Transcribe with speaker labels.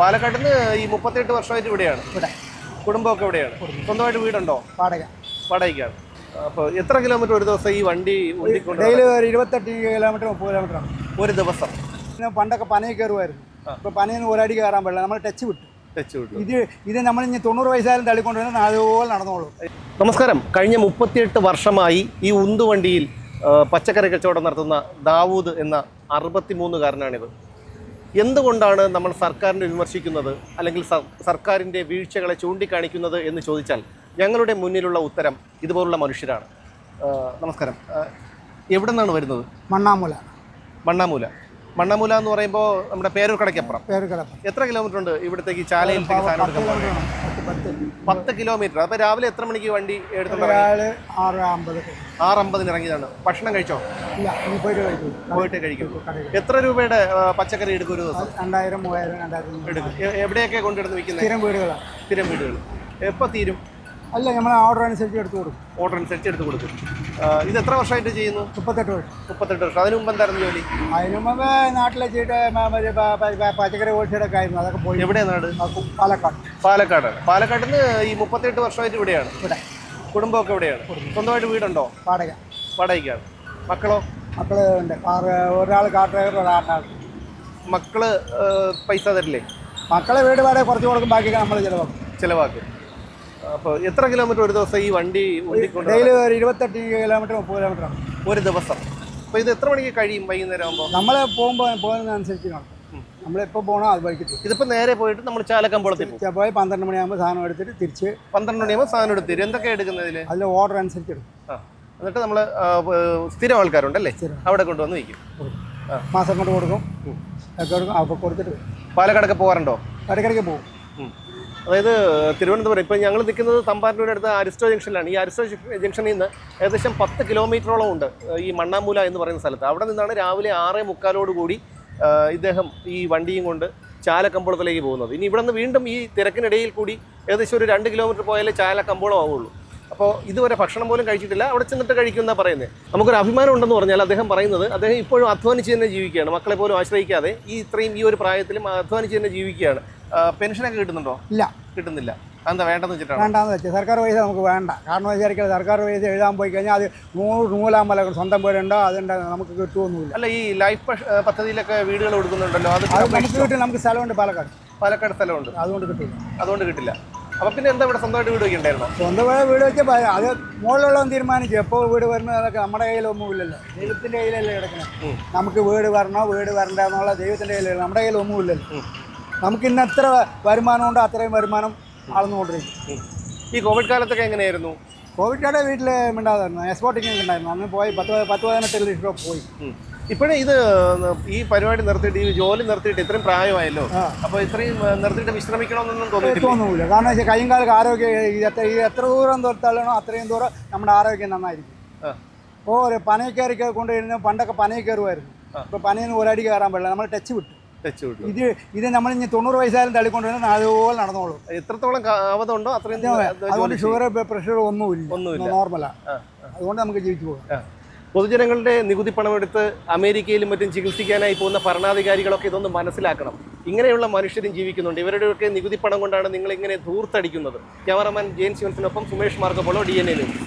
Speaker 1: പാലക്കാട്ടിൽ നിന്ന് ഈ മുപ്പത്തെട്ട് വർഷമായിട്ട് ഇവിടെയാണ്.
Speaker 2: ഇവിടെ.
Speaker 1: കുടുംബമൊക്കെ ഇവിടെയാണ്. സ്വന്തമായിട്ട് വീടുണ്ടോ?
Speaker 2: വാടക.
Speaker 1: വാടകയ്ക്കാണ്. അപ്പോൾ എത്ര കിലോമീറ്റർ ഒരു ദിവസം ഈ വണ്ടി ഓടിക്കൊണ്ട്
Speaker 2: ഡെയിലി ഒരു ഇരുപത്തെട്ട് കിലോമീറ്റർ മുപ്പത് കിലോമീറ്റർ ആണ്.
Speaker 1: ഒരു ദിവസം.
Speaker 2: പിന്നെ പണ്ടൊക്കെ പനയിൽ കയറുമായിരുന്നു. ഇപ്പോൾ പനയിൽ ഒരടി കയറാൻ പാടില്ല. നമ്മൾ ടച്ച് വിട്ടു.
Speaker 1: ടച്ച് വിട്ടു.
Speaker 2: ഇത് ഇത് നമ്മൾ ഇനി തൊണ്ണൂറ് വയസ്സായാലും തള്ളിക്കൊണ്ടുവരുന്നത് അതുപോലെ നടന്നോളൂ.
Speaker 1: നമസ്കാരം. കഴിഞ്ഞ മുപ്പത്തിയെട്ട് വർഷമായി ഈ ഉന്തുവണ്ടിയിൽ പച്ചക്കറി കച്ചവടം നടത്തുന്ന ദാവൂദ് എന്ന അറുപത്തിമൂന്നുകാരനാണിത്. എന്തുകൊണ്ടാണ് നമ്മൾ സർക്കാരിനെ വിമർശിക്കുന്നത് അല്ലെങ്കിൽ സർ- സർക്കാരിന്റെ വീഴ്ചകളെ ചൂണ്ടിക്കാണിക്കുന്നത് എന്ന് ചോദിച്ചാൽ ഞങ്ങളുടെ മുന്നിലുള്ള ഉത്തരം ഇതുപോലുള്ള മനുഷ്യരാണ്. നമസ്കാരം. എവിടെ നിന്നാണ് വരുന്നത്?
Speaker 2: മണ്ണാമൂല.
Speaker 1: മണ്ണാമൂല. മണ്ണാമൂല എന്ന് പറയുമ്പോൾ നമ്മുടെ പേരൂർ കടയ്ക്കപ്പുറം എത്ര കിലോമീറ്റർ ഉണ്ട് ഇവിടത്തേക്ക് പോകാൻ?
Speaker 2: പത്ത്
Speaker 1: കിലോമീറ്റർ. അപ്പോൾ രാവിലെ എത്ര മണിക്ക് വണ്ടി
Speaker 2: എടുത്തു ആറ്
Speaker 1: അമ്പതിന് ഇറങ്ങിയതാണ്. ഭക്ഷണം കഴിച്ചോ?
Speaker 2: പോയിട്ട് കഴിക്കും.
Speaker 1: എത്ര രൂപയുടെ പച്ചക്കറി എടുക്കും ഒരു ദിവസം?
Speaker 2: രണ്ടായിരം മൂവായിരം.
Speaker 1: എടുക്കും. എ- എവിടെയൊക്കെ കൊണ്ടിടുന്ന് വിൽക്കുന്നത്?
Speaker 2: സ്ഥിരം വീടുകളാണ്
Speaker 1: സ്ഥിരം വീടുകൾ. എപ്പോൾ തീരും?
Speaker 2: അല്ല നമ്മൾ ഓർഡർ അനുസരിച്ച് എടുത്തു കൊടുക്കും.
Speaker 1: ഓർഡർ അനുസരിച്ച് എടുത്തു കൊടുക്കും. ഇത് എത്ര വർഷമായിട്ട് ചെയ്യുന്നു?
Speaker 2: മുപ്പത്തെട്ട് വർഷം.
Speaker 1: മുപ്പത്തെട്ട് വർഷം. അതിന് മുമ്പ് എന്തായിരുന്നു ജോലി?
Speaker 2: അതിന് മുമ്പ് നാട്ടിലെ ചെയ്തിട്ട് പച്ചക്കറി ഹോൾസെയിലൊക്കെ ആയിരുന്നു. അതൊക്കെ പോയി.
Speaker 1: എവിടെയാണ് നാട്?
Speaker 2: പാലക്കാട്.
Speaker 1: പാലക്കാട്. പാലക്കാട്ടിൽ നിന്ന് ഈ മുപ്പത്തെട്ട് വർഷമായിട്ട് ഇവിടെയാണ്.
Speaker 2: ഇവിടെ.
Speaker 1: കുടുംബമൊക്കെ എവിടെയാണ് സ്വന്തമായിട്ട് വീടുണ്ടോ?
Speaker 2: വാടക.
Speaker 1: വാടകയ്ക്കാണ്. മക്കളോ?
Speaker 2: മക്കൾ ഉണ്ട്. കാർ ഒരാൾ കാർ ഡ്രൈവർ ഒരാൾ
Speaker 1: മക്കൾ പൈസ തരില്ലേ?
Speaker 2: മക്കളെ വീട് വേറെ കുറച്ച് കൊടുക്കും ബാക്കി നമ്മൾ ചിലവാക്കും.
Speaker 1: ചിലവാക്കും. അപ്പോൾ എത്ര കിലോമീറ്റർ ഒരു ദിവസം ഈ വണ്ടി ഓടിക്കൊണ്ട്
Speaker 2: ഡെയിലി ഒരു ഇരുപത്തെട്ട് കിലോമീറ്റർ മുപ്പത് കിലോമീറ്റർ ആണ്
Speaker 1: ഒരു ദിവസം. അപ്പോൾ ഇത് എത്ര മണിക്ക് കഴിയും വൈകുന്നേരം ആകുമ്പോൾ
Speaker 2: നമ്മൾ പോകുമ്പോൾ പോകുന്നതനുസരിച്ച് കാണും. നമ്മളിപ്പോൾ പോകണോ അത് വഴിക്ക് ഇതിപ്പോ
Speaker 1: ഇതിപ്പോൾ നേരെ പോയിട്ട് നമ്മൾ ചാലക്കമ്പളത്തിൽ പോകും.
Speaker 2: തിരിച്ച് പോയി പന്ത്രണ്ട് മണിയാകുമ്പോൾ സാധനം എടുത്തിട്ട് തിരിച്ച്
Speaker 1: പന്ത്രണ്ട് മണിയാകുമ്പോൾ സാധനം എടുത്തിട്ട് തരും. എന്തൊക്കെയാണ് എടുക്കുന്നതിൽ
Speaker 2: അതിൽ ഓർഡർ അനുസരിച്ച് എടുക്കും.
Speaker 1: ആ. എന്നിട്ട് നമ്മൾ സ്ഥിരം. ആൾക്കാരുണ്ടല്ലേ. അവിടെ കൊണ്ടുവന്ന് വയ്ക്കും.
Speaker 2: മാസം കൊണ്ട് കൊടുക്കും. കൊടുക്കും. കൊടുത്തിട്ട്.
Speaker 1: പാലക്കാടൊക്കെ പോകാറുണ്ടോ?
Speaker 2: ഇടയ്ക്കിടയ്ക്ക് പോകും.
Speaker 1: അതായത് തിരുവനന്തപുരം ഇപ്പം ഞങ്ങൾ നിൽക്കുന്നത് തമ്പാനൂർ അടുത്ത് അരിസ്റ്റോ ജംഗ്ഷനിലാണ്. ഈ അരിസ്റ്റോ ജംഗ്ഷനിൽ നിന്ന് ഏകദേശം പത്ത് കിലോമീറ്ററോളം ഉണ്ട് ഈ മണ്ണാമൂല എന്ന് പറയുന്ന സ്ഥലത്ത്. അവിടെ നിന്നാണ് രാവിലെ ആറേ മുക്കാലോട് കൂടി ഇദ്ദേഹം ഈ വണ്ടിയും കൊണ്ട് ചാലക്കമ്പോളത്തിലേക്ക് പോകുന്നത്. ഇനി ഇവിടെ നിന്ന് വീണ്ടും ഈ തിരക്കിനിടയിൽ കൂടി ഏകദേശം ഒരു രണ്ട് കിലോമീറ്റർ പോയാലേ ചാലക്കമ്പോളം ആവുള്ളൂ അപ്പോൾ ഇതുവരെ ഭക്ഷണം പോലും കഴിച്ചിട്ടില്ല. അവിടെ ചെന്നിട്ട് കഴിക്കുന്ന പറയുന്നത് നമുക്കൊരു അഭിമാനം ഉണ്ടെന്ന് പറഞ്ഞാൽ അദ്ദേഹം പറയുന്നത് അദ്ദേഹം ഇപ്പോഴും അധ്വാനിച്ച് തന്നെ ജീവിക്കുകയാണ്. മക്കളെ പോലും ആശ്രയിക്കാതെ ഈ ഇത്രയും ഈ ഒരു പ്രായത്തിലും അധ്വാനിച്ച് തന്നെ ജീവിക്കുകയാണ്. പെൻഷനൊക്കെ കിട്ടുന്നുണ്ടോ?
Speaker 2: ഇല്ല.
Speaker 1: കിട്ടുന്നില്ല. അതെന്താ വേണ്ടെന്ന് വെച്ചിട്ടാണ്?
Speaker 2: വേണ്ടാന്ന് വെച്ചാൽ സർക്കാർ പൈസ നമുക്ക് വേണ്ട. കാരണം വിചാരിക്കുക സർക്കാർ പൈസ എഴുതാൻ പോയി കഴിഞ്ഞാൽ അത് നൂറ് നൂലാം നൂലാമ്പല സ്വന്തം പേരുണ്ടോ അതുണ്ട്. നമുക്ക് കിട്ടുമൊന്നുമില്ല
Speaker 1: അല്ല ഈ ലൈഫ് പദ്ധതിയിലൊക്കെ വീടുകൾ കൊടുക്കുന്നുണ്ടല്ലോ അത്
Speaker 2: അത് നമുക്ക് കിട്ടും നമുക്ക് സ്ഥലമുണ്ട് പാലക്കാട്.
Speaker 1: പാലക്കാട് സ്ഥലമുണ്ട്.
Speaker 2: അതുകൊണ്ട് കിട്ടില്ല
Speaker 1: അതുകൊണ്ട് കിട്ടില്ല. അപ്പൊ പിന്നെ എന്താ ഇവിടെ സ്വന്തമായിട്ട് വീട് വെക്കണ്ടായിരുന്നോ?
Speaker 2: സ്വന്തമായ വീട് വെച്ചാൽ അത് മുകളിലുള്ളവൻ തീരുമാനിച്ചു. എപ്പോൾ വീട് വരുന്നത് അതൊക്കെ നമ്മുടെ കയ്യിലൊന്നുമില്ലല്ലോ. ദൈവത്തിന്റെ കയ്യിലല്ലേ കിടക്കുന്നത് നമുക്ക് വീട് വരണോ വീട് വരണ്ട എന്നുള്ള ദൈവത്തിന്റെ കയ്യിലല്ല നമ്മുടെ കയ്യിലൊന്നുമില്ലല്ലോ. നമുക്ക് ഇന്ന് എത്ര വരുമാനം ഉണ്ടോ അത്രയും വരുമാനം അളന്നുകൊണ്ടിരിക്കും.
Speaker 1: ഈ കോവിഡ് കാലത്തൊക്കെ എങ്ങനെയായിരുന്നു?
Speaker 2: കോവിഡ് കാലം വീട്ടിൽ മിണ്ടാതായിരുന്നു. എക്സ്പോർട്ടിങ് ഉണ്ടായിരുന്നു. അന്ന് പോയി പത്ത് പത്ത് പതിനെട്ട് ലക്ഷം പോയി.
Speaker 1: ഇപ്പോഴേ ഇത് ഈ പരിപാടി നിർത്തിയിട്ട് ഈ ജോലി നിർത്തിയിട്ട് ഇത്രയും പ്രായമായല്ലോ. അപ്പൊ ഇത്രയും നിർത്തിയിട്ട് വിശ്രമിക്കണമെന്നൊന്നും തോന്നിയിട്ടില്ല?
Speaker 2: തോന്നുന്നില്ല കാരണം വെച്ചാൽ കൈയും കാലം ആരോഗ്യം ഈ എത്ര എത്ര ദൂരം തള്ളണോ അത്രയും ദൂരം നമ്മുടെ ആരോഗ്യം നന്നായിരിക്കും. ഓ ഒരു പനയിൽ കയറി കൊണ്ടുവരുന്ന പണ്ടൊക്കെ പനയിൽ കയറുമായിരുന്നു ഇപ്പോൾ പനയിൽ ഒരടി കയറാൻ പറ്റില്ല നമ്മൾ ടച്ച് വിട്ടു.
Speaker 1: ടച്ച് വിട്ടു.
Speaker 2: ഇത് ഇത് നമ്മൾ ഇനി തൊണ്ണൂറ് വയസ്സായാലും തള്ളിക്കൊണ്ടുവരുന്ന അതുപോലെ നടന്നോളൂ.
Speaker 1: എത്രത്തോളം കാവതുണ്ടോ അത്രയും
Speaker 2: അതുകൊണ്ട് ഷുഗർ പ്രഷർ ഒന്നുമില്ല.
Speaker 1: ഒന്നുമില്ല.
Speaker 2: നോർമലാണ് അതുകൊണ്ട് നമുക്ക് ജീവിച്ചു പോകാം.
Speaker 1: പൊതുജനങ്ങളുടെ നികുതി പണമെടുത്ത് അമേരിക്കയിലും മറ്റും ചികിത്സിക്കാനായി പോകുന്ന ഭരണാധികാരികളൊക്കെ ഇതൊന്ന് മനസ്സിലാക്കണം. ഇങ്ങനെയുള്ള മനുഷ്യരും ജീവിക്കുന്നുണ്ട്. ഇവരുടെയൊക്കെ നികുതി പണം കൊണ്ടാണ് നിങ്ങൾ ഇങ്ങനെ ധൂർത്തടിക്കുന്നത്? ക്യാമറമാൻ ജെയിൻ ശിവൻസിനൊപ്പം സുമേഷ് മാർഗപ്പോളോ ഡി എൻ എ ന്യൂസ്